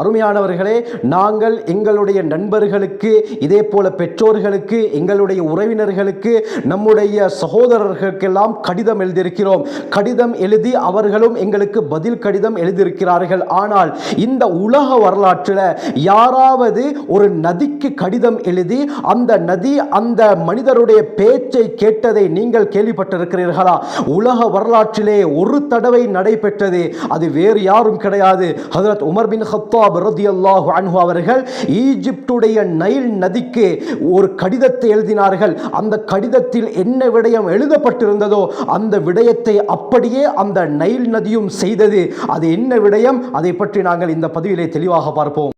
அருமையானவர்களே நாங்கள் எங்களுடைய நண்பர்களுக்கு இதே போல பெற்றோர்களுக்கு எங்களுடைய உறவினர்களுக்கு நம்முடைய சகோதரர்களுக்கெல்லாம் கடிதம் எழுதியிருக்கிறோம். கடிதம் எழுதி அவர்களும் எங்களுக்கு பதில் கடிதம் எழுதியிருக்கிறார்கள். ஆனால் இந்த உலக வரலாற்றில் யாராவது ஒரு நதிக்கு கடிதம் எழுதி அந்த நதி அந்த மனிதருடைய பேச்சை கேட்டதை நீங்கள் கேள்விப்பட்டிருக்கிறீர்களா? உலக வரலாற்றிலே ஒரு தடவை நடைபெற்றது அது வேறு யாரும் கிடையாது. ஹசரத் உமர் பின் ஹப்பாப் ரதி அல்லாஹு அன்ஹு அவர்கள் ஈஜிப்டுடைய நைல் நதிக்கு ஒரு கடிதத்தை எழுதினார்கள். அந்த கடிதத்தில் என்ன விடயம் எழுதப்பட்டிருந்ததோ அந்த விடயத்தை அப்படியே அந்த நைல் நதியும் செய்தது. அது என்ன விடயம்? அதை பற்றி நாங்கள் இந்த பதிவிலே தெளிவாக பார்ப்போம்.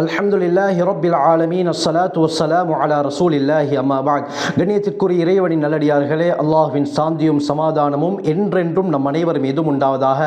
அல்ஹம்துலில்லாஹி ரபில் ஆலமீன். அஸ்ஸலாத்து வஸ்ஸலாமு அலா ரசூலில்லாஹி. அம்மா கண்ணியத்திற்குரிய இறைவனின் நல்லடியார்களே அல்லாஹ்வின் சாந்தியும் சமாதானமும் என்றென்றும் நம் அனைவர் மீதும் உண்டாவதாக.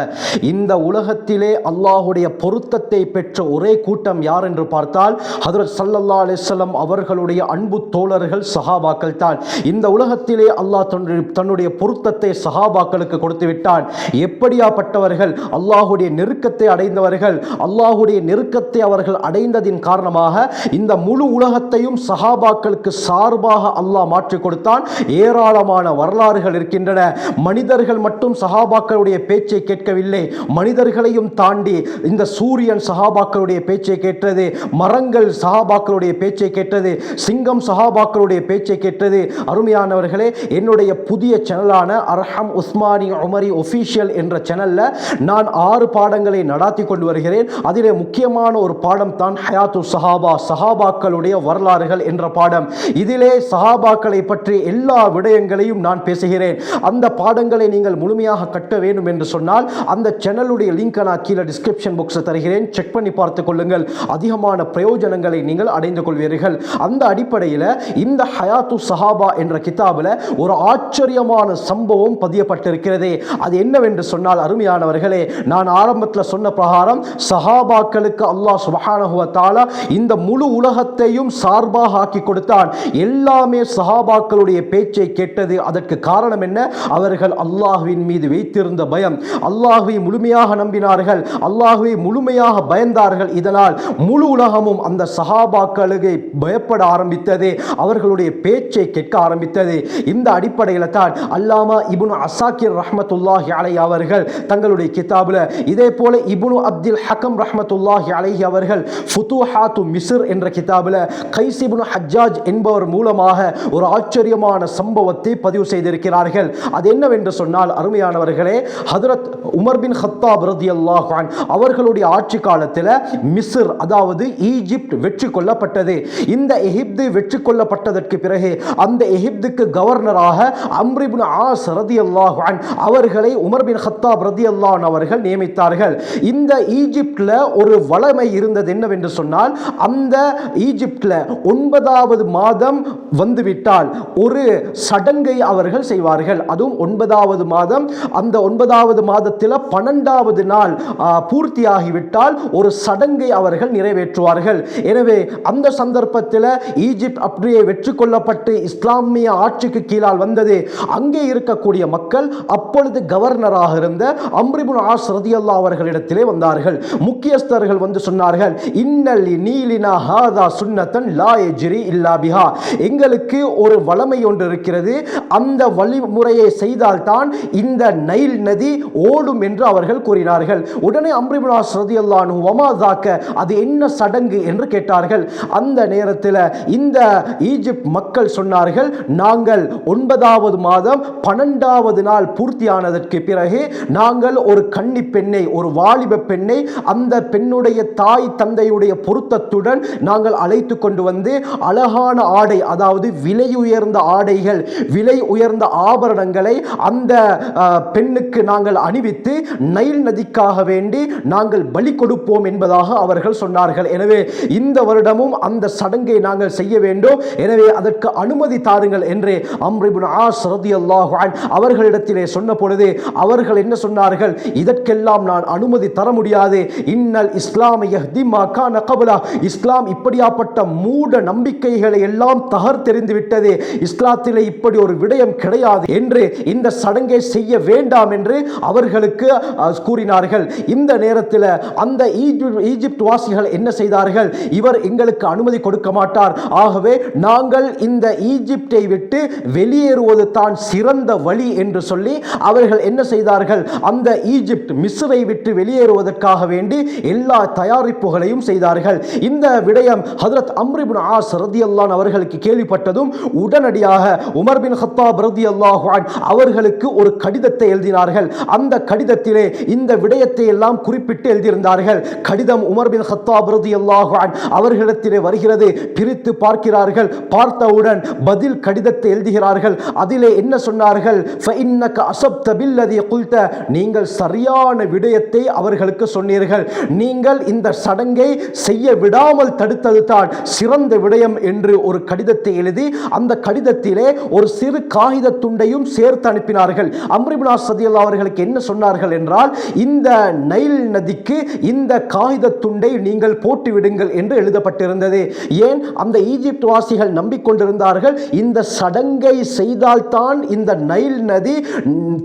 இந்த உலகத்திலே அல்லாஹுடைய பொருத்தத்தை பெற்ற ஒரே கூட்டம் யார் என்று பார்த்தால் ஹதரத் சல்லல்லா அலிஸ்லம் அவர்களுடைய அன்பு தோழர்கள் சஹாபாக்கள் தான். இந்த உலகத்திலே அல்லாஹ் தன்னுடைய தன்னுடைய பொருத்தத்தை சஹாபாக்களுக்கு கொடுத்து விட்டான். எப்படியாப்பட்டவர்கள்? அல்லாஹுடைய நெருக்கத்தை அடைந்தவர்கள். அல்லாஹுடைய நெருக்கத்தை அவர்கள் அறிந்ததின் காரணமாக இந்த முழு உலகத்தையும் சஹாபாக்களுக்கு சார்பாக அல்லாஹ் மாற்றி கொடுத்தான். ஏராளமான வரலாறுகள் இருக்கின்றன. மனிதர்கள் மட்டும் சஹாபாக்களுடைய பேச்சை கேட்கவில்லை. மனிதர்களையும் தாண்டி இந்த சூரியன் சஹாபாக்களுடைய பேச்சை கேட்டது மரங்கள் சஹாபாக்களுடைய பேச்சை கேட்டது சிங்கம் சஹாபாக்களுடைய பேச்சை கேட்டது. அருமையானவர்களே என்னுடைய புதிய சேனலான அர்ஹம் உஸ்மானி உமரி ஒஃபீஷியல் என்ற சேனலில் நான் ஆறு பாடங்களை நடாத்தி கொண்டு வருகிறேன். அதிலே முக்கியமான ஒரு பாடம் தான் ஹயாத்து சஹாபா சஹாபாக்களுடைய வரலாறுகள் என்ற பாடம். இதிலே சஹாபாக்களை பற்றி எல்லா விடயங்களையும் நான் பேசுகிறேன். அந்த பாடங்களை நீங்கள் முழுமையாக கட்ட வேண்டும் என்று சொன்னால் அந்த சேனலுடைய லிங்கை நான் கீழே டிஸ்கிரிப்ஷன் பாக்ஸில் தருகிறேன். செக் பண்ணி பார்த்து கொள்ளுங்கள். அதிகமான பிரயோஜனங்களை நீங்கள் அடைந்து கொள்வீர்கள். அந்த அடிப்படையில் இந்த ஹயாத்து சஹாபா என்ற கிதாபில் ஒரு ஆச்சரியமான சம்பவம் பதியப்பட்டிருக்கிறதே. அது என்னவென்று சொன்னால் அருமையானவர்களே நான் ஆரம்பத்தில் சொன்ன பிரகாரம் சஹாபாக்களுக்கு அல்லாஹ் சுபஹானஹுவ தாலா இந்த முழு உலகத்தையும் சார்பாக ஆக்கி கொடுத்தான். எல்லாமே சஹாபாக்களுடைய பேச்சை கேட்டது அதற்கு காரணம் என்ன? அவர்கள் அல்லாஹுவின் மீது வைத்திருந்த பயம். அல்லாஹுவை முழுமையாக நம்பினார்கள். அல்லாஹுவை முழுமையாக பயந்தார்கள். இதனால் முழு உலகமும் அந்த சஹாபாக்களுக்கு பயப்பட ஆரம்பித்தது. அவர்களுடைய பேச்சை கேட்க ஆரம்பித்தது. இந்த அடிப்படையில் தான் அல்லாமா இபுன் அசாக்கிர் ரஹமத்துல்லாஹி அலை அவர்கள் தங்களுடைய கிதாபில் இதே போல இபுனு அப்துல் ஹக்கம் ரஹமத்துல்லாஹி அலைஹி அவர்கள் ஃபுதுஹாத்து மிஸ்ர் என்ற கிதாபில் கைஸ் ஹஜ்ஜாஜ் என்பவர் மூலமாக ஒரு ஆச்சரியமான சம்பவத்தை பதிவு செய்திருக்கிறார்கள். அது என்னவென்று சொன்னால் அருமையானவர்களே ஹதரத் உமர் பின் ஹத்தாப் ரதி அல்லாஹான் அவர்களுடைய ஆட்சி காலத்தில் மிஸ்ர் அதாவது ஈஜிப்ட் வெற்றி கொள்ளப்பட்டது இந்த எகிப்து வெற்றி கொள்ளப்பட்டதற்கு பிறகு அந்த எகிப்துக்கு கவர்னராக அம்ரிபின் ஆஸ் ரதி அல்லாஹான் அவர்களை உமர் பின் ஹத்தாப் ரதியல்லான் அவர்கள் நியமித்தார்கள். இந்த ஈஜிப்டில் ஒரு வளமை இருந்தது என்னவென்று சொன்னால் அந்த ஈஜிப்டில் ஒன்பதாவது மாதம் வந்துவிட்டால் ஒரு சடங்கை அவர்கள் செய்வார்கள். அதுவும் ஒன்பதாவது மாதம். அந்த ஒன்பதாவது மாதத்தில் பன்னெண்டாவது நாள் பூர்த்தியாகிவிட்டால் ஒரு சடங்கை அவர்கள் நிறைவேற்றுவார்கள். எனவே அந்த சந்தர்ப்பத்தில் ஈஜிப்ட் அப்படியே வெற்றி கொள்ளப்பட்டு இஸ்லாமிய ஆட்சிக்கு கீழால் வந்தது. அங்கே இருக்கக்கூடிய மக்கள் அப்பொழுது கவர்னராக இருந்த அம்ரிபுன் ஆஸ் ரதியல்லா அவர்களிடத்திலே வந்தார்கள். முக்கியஸ்தர்கள் வந்து சொன்னார்கள் இன்னல் நீலினா ஹாதா சுன்னத்தன் லா எஜ்ரி இல்லா பிஹா. எங்களுக்கு ஒரு வளமை ஒன்று இருக்கிறது. அந்த வழிமுறையை செய்தால்தான் இந்த நைல் நதி ஓடும் என்று அவர்கள் கூறினார்கள். உடனே அம்ரிபுலா ரதியல்லானு வமாதாக்க அது என்ன சடங்கு என்று கேட்டார்கள். அந்த நேரத்தில் இந்த ஈஜிப்ட் மக்கள் சொன்னார்கள் நாங்கள் ஒன்பதாவது மாதம் பன்னெண்டாவது நாள் பூர்த்தியானதற்கு பிறகு நாங்கள் ஒரு கன்னி பெண்ணை ஒரு வாலிப பெண்ணை அந்த பெண்ணுடைய தாய் தந்தையுடைய பொருத்தத்துடன் நாங்கள் அழைத்து கொண்டு வந்து அழகான ஆடை அதாவது விலை உயர்ந்த ஆடைகள் விலை உயர்ந்த ஆபரணங்களை அந்த பெண்ணுக்கு நாங்கள் அணிவித்து நைல் நதிக்காக வேண்டி நாங்கள் பலி கொடுப்போம் என்பதாக அவர்கள் சொன்னார்கள். எனவே இந்த வருடமும் அந்த சடங்கை நாங்கள் செய்ய வேண்டும். எனவே அதற்கு அனுமதி தாருங்கள் என்று அம்ரிபுன் ஆஸ் ரதி அன்ஹு அவர்களிடத்திலே சொன்ன பொழுது அவர்கள் என்ன சொன்னார்கள்? இதற்கெல்லாம் நான் அனுமதி தர முடியாது. இன்னல் இஸ்லாமிய ஹிமா கான கான இஸ்லாம் இப்படியாப்பட்ட மூட நம்பிக்கைகளை எல்லாம் தகர்த்தெறிந்து விட்டது இஸ்லாத்திலே இப்படி ஒரு விடயம் கிடையாது என்று இந்த சடங்கை செய்ய வேண்டாம் என்று அவர்களுக்கு கூறினார்கள். இந்த நேரத்தில் அந்த ஈஜி- ஈஜிப்ட் வாசிகள் என்ன செய்தார்கள்? இவர் எங்களுக்கு அனுமதி கொடுக்க மாட்டார். ஆகவே நாங்கள் இந்த ஈஜிப்டை விட்டு வெளியேறுவது தான் சிறந்த வழி என்று சொல்லி அவர்கள் என்ன செய்தார்கள்? அந்த ஈஜிப்ட் மிஸ்ரை விட்டு வெளியேறுவதற்காக வேண்டி எல்லா தயாரிப்புகளையும் செய்தார்கள். இந்த விடயம் ஹதரத் அம்ரிபின் ஆஸ் ரதி அல்லான் அவர்களுக்கு கேள்விப்பட்டதும் உடனடியாக உமர் பின் ஹத்தாப் ரதி அல்லாஹான் அவர்களுக்கு ஒரு கடிதத்தை எழுதினார்கள். அந்த கடிதத்திலே இந்த விடயத்தை எல்லாம் குறிப்பிட்டு எழுதியிருந்தார்கள். கடிதம் உமர் பின் ஹத்தாப் ரதி அல்லாஹான் அவர்களிடத்திலே வருகிறது. பிரித்து பார்க்கிறார்கள். பார்த்தவுடன் பதில் கடிதத்தை எழுதுகிறார்கள். அதிலே என்ன சொன்னார்கள்? குல்த. நீங்கள் சரியான விடயத்தை அவர்களுக்கு சொன்னீர்கள். நீங்கள் இந்த சடங்கை செய்ய விடாமல் தடுத்தது தான் சிறந்த விடயம் என்று ஒரு கடிதத்தை எழுதி அந்த கடிதத்திலே ஒரு சிறு காகித துண்டையும் சேர்த்து அனுப்பினார்கள். அம்ரிபுனா சதியல்லா அவர்களுக்கு என்ன சொன்னார்கள் என்றால் இந்த நைல் நதிக்கு இந்த காகித துண்டை நீங்கள் போட்டு விடுங்கள் என்று எழுதப்பட்டிருந்தது. ஏன்? அந்த ஈஜிப்ட் வாசிகள் நம்பிக்கொண்டிருந்தார்கள் இந்த சடங்கை செய்தால்தான் இந்த நைல் நதி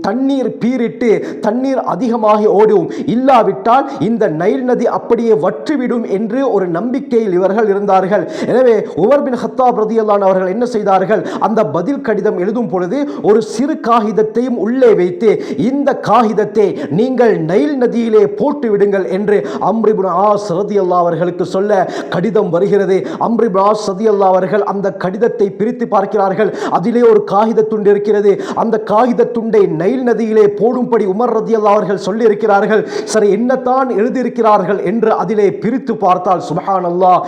தண்ணீர் பீரிட்டு தண்ணீர் அதிகமாகி ஓடும். இல்லாவிட்டால் இந்த நைல் நதி அப்படியே வற்றிவிடும் என்று ஒரு நம்பிக்கையில் இவர்கள் இருந்தார்கள். எனவே உமர் பின் ஹத்தா பிரதியல்லான் அவர்கள் என்ன செய்தார்கள்? அந்த பதில் கடிதம் எழுதும் பொழுது ஒரு சிறு காகிதத்தையும் உள்ளே வைத்து இந்த காகிதத்தை நீங்கள் நைல் நதியிலே போட்டு விடுங்கள் என்று அம்ரிபுன் ஆஸ் ரதியல்லா அவர்களுக்கு சொல்ல கடிதம் வருகிறது. அம்ரிபுன் ஆஸ் ரதியல்லா அவர்கள் அந்த கடிதத்தை பிரித்து பார்க்கிறார்கள். அதிலே ஒரு காகித துண்டு இருக்கிறது. அந்த காகித துண்டை நைல் நதியிலே போடும்படி உமர் ரதியல்லா அவர்கள் சொல்லி இருக்கிறார்கள் சரி என்னத்தான் எழுதியிருக்கிறார்கள் என்று அதிலே பிரித்து பார்த்தால் சுபஹான் அல்லாஹ்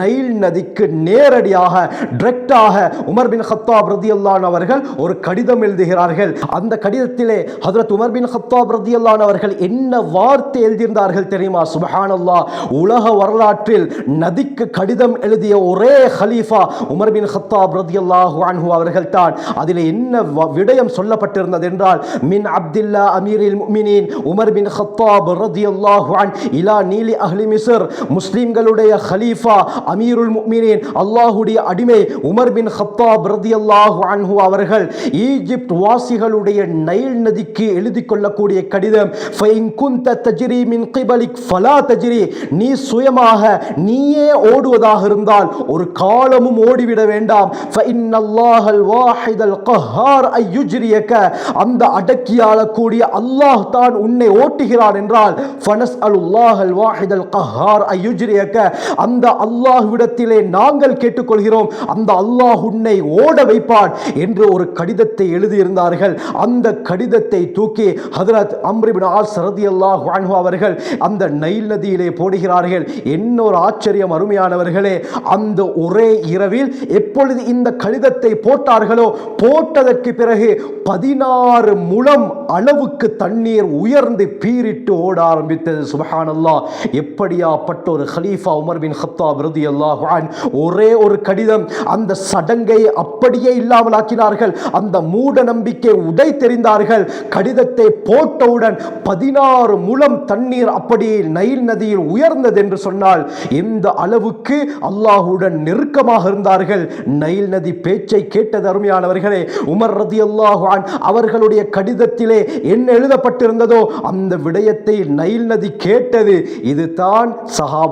நைல் நதிக்கு நேரடியாக டிரெக்டாக உமர் பின் ஹத்தாப் ரதியல்லான் அவர்கள் ஒரு கடிதம் எழுதுகிறார்கள். அந்த கடிதத்திலே ஹதரத் உமர் பின் ஹத்தாப் ரதியல்லான் அவர்கள் என்ன வார்த்தை எழுதியிருந்தார்கள் தெரியுமா? சுபஹான் அல்லாஹ் உலக வரலாற்றில் நதிக்கு கடிதம் எழுதிய ஒரே ஹலீஃபா உமர் பின் ஹத்தாப் ரதியல்லாஹு அன்ஹு அவர்கள் தான். அதில் என்ன விடயம் சொல்லப்பட்டிருந்தது என்றால் மின் அப்துல்லா அமீரில் முஃமினீன் உமர் பின் ஹத்தாப் ரதியல்லாஹு அன் இலா நீலி அஹ்லி மிசர் முஸ்லிம் முஸ்லீம்களுடைய ஹலீஃபா அமீருல் முஃமினீன் அல்லாஹுடைய அடிமை உமர் பின் ஹத்தாப் ரதியல்லாஹு அன்ஹு அவர்கள் ஈஜிப்ட் வாசிகளுடைய நைல் நதிக்கு எழுதி கொள்ளக்கூடிய கடிதம் ஃபைன் குந்த தஜ்ரி மின் கிபலிக் ஃபலா தஜ்ரி நீ சுயமாக நீயே ஓடுவதாக இருந்தால் ஒரு காலமும் ஓடிவிட வேண்டாம் ஃபஇன்னல்லாஹல் வாஹிதல் கஹார் ஐயுஜ்ரியக அந்த அடக்கியாளக்கூடிய அல்லாஹ் தான் உன்னை ஓட்டுகிறான் என்றால் ஃபனஸ் அந்த அல்லாஹ்விடத்திலே நாங்கள் கேட்டுக்கொள்கிறோம் அந்த அல்லாஹ் உன்னை ஓட வைப்பான் என்று ஒரு கடிதத்தை எழுதியிருந்தார்கள். அந்த கடிதத்தை தூக்கி ஹதரத் அம்ரிபின் ஆஸ் சரதி அல்லாஹ் அவர்கள் அந்த நைல் நதியிலே போடுகிறார்கள். என்ன ஒரு ஆச்சரியம் அருமையானவர்களே அந்த ஒரே இரவில் எப்பொழுது இந்த கடிதத்தை போட்டார்களோ போட்டதற்கு பிறகு பதினாறு முழம் அளவுக்கு தண்ணீர் உயர்ந்து பீரிட்டு ஓட ஆரம்பித்தது. சுபஹானல்லா எப்படியாப்பட்ட ஒரு ஹலீஃபா உமர் பின் ஹத்தாப் ரதி அல்லாஹான் ஒரே ஒரு கடிதம் அந்த சடங்கை அப்படியே இல்லாமலாக்கினார்கள் அந்த மூட நம்பிக்கை உடை தெரிந்தார்கள் கடிதத்தை போட்டவுடன் பதினாறு முழம் தண்ணீர் அப்படி நைல் நதியில் உயர்ந்தது என்று சொன்னால் எந்த அளவுக்கு அல்லாஹுடன் நெருக்கமாக இருந்தார்கள் நைல் நதி பேச்சை கேட்டது அருமையானவர்களே உமர் ரதி அவர்களுடைய கடிதத்திலே என்ன எழுதப்பட்டிருந்ததோ அந்த விடயத்தை நைல் நதி கேட்டது இதுதான்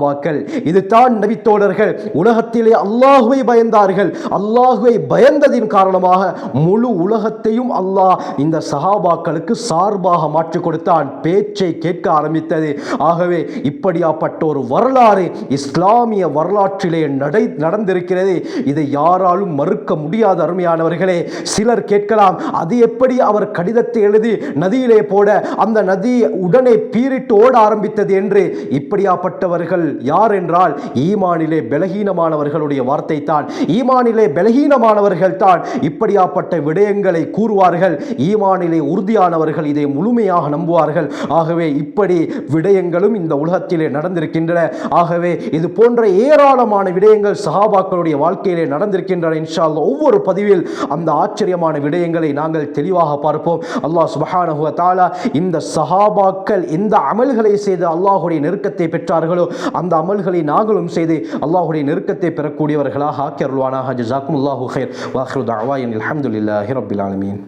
சஹாபாக்கள் இதுதான் நபித்தோழர்கள் உலகத்திலே அல்லாஹுவை பயந்தார்கள். அல்லாஹுவை பயந்ததின் காரணமாக முழு உலகத்தையும் அல்லாஹ் இந்த சஹாபாக்களுக்கு சார்பாக மாற்றிக் கொடுத்தான் பேச்சை கேட்க ஆரம்பித்தது. ஆகவே இப்படியாப்பட்ட ஒரு வரலாறு இஸ்லாமிய வரலாற்றிலே நடை நடந்திருக்கிறது. இதை யாராலும் மறுக்க முடியாத அருமையானவர்களே சிலர் கேட்கலாம் அது எப்படி அவர் கடிதத்தை எழுதி நதியிலே போட அந்த நதி உடனே பீரிட்டு ஓட ஆரம்பித்தது என்று இப்படியாப்பட்டவர்கள் யார் என்றால் ஈமானிலே பலகீனமானவர்களுடைய வார்த்தை தான் ஈமானிலே பலகீனமானவர்கள் தான் இப்படியாப்பட்ட விடயங்களை கூறுவார்கள். ஈமானிலே உறுதியானவர்கள் இதை முழுமையாக நம்புவார்கள். ஆகவே இப்படி விடயங்களும் இந்த உலகத்திலே நடந்திருக்கின்றன. ஆகவே இது போன்ற ஏராளமான விடயங்கள் சஹாபாக்களுடைய வாழ்க்கையிலே நடந்திருக்கின்றன. இன்ஷா ஒவ்வொரு பதிவில் அந்த ஆச்சரியமான விடயங்களை நாங்கள் தெளிவாக பார்ப்போம். அல்லாஹ் சுபஹானஹுவ தாலா இந்த சஹாபாக்கள் எந்த அமல்களை செய்து அல்லாஹுடைய நெருக்கத்தை பெற்றார்களோ அந்த அமல்களை நாங்களும் செய்து அல்லாஹுடைய நெருக்கத்தை பெறக்கூடியவர்களாக ஆக்கி அருள்வானாக. ஜசாக்கும் அல்லாஹு ஹேர் வாஹ்ரு தாவா என் அலமதுல்லாஹி ரபில் ஆலமீன்.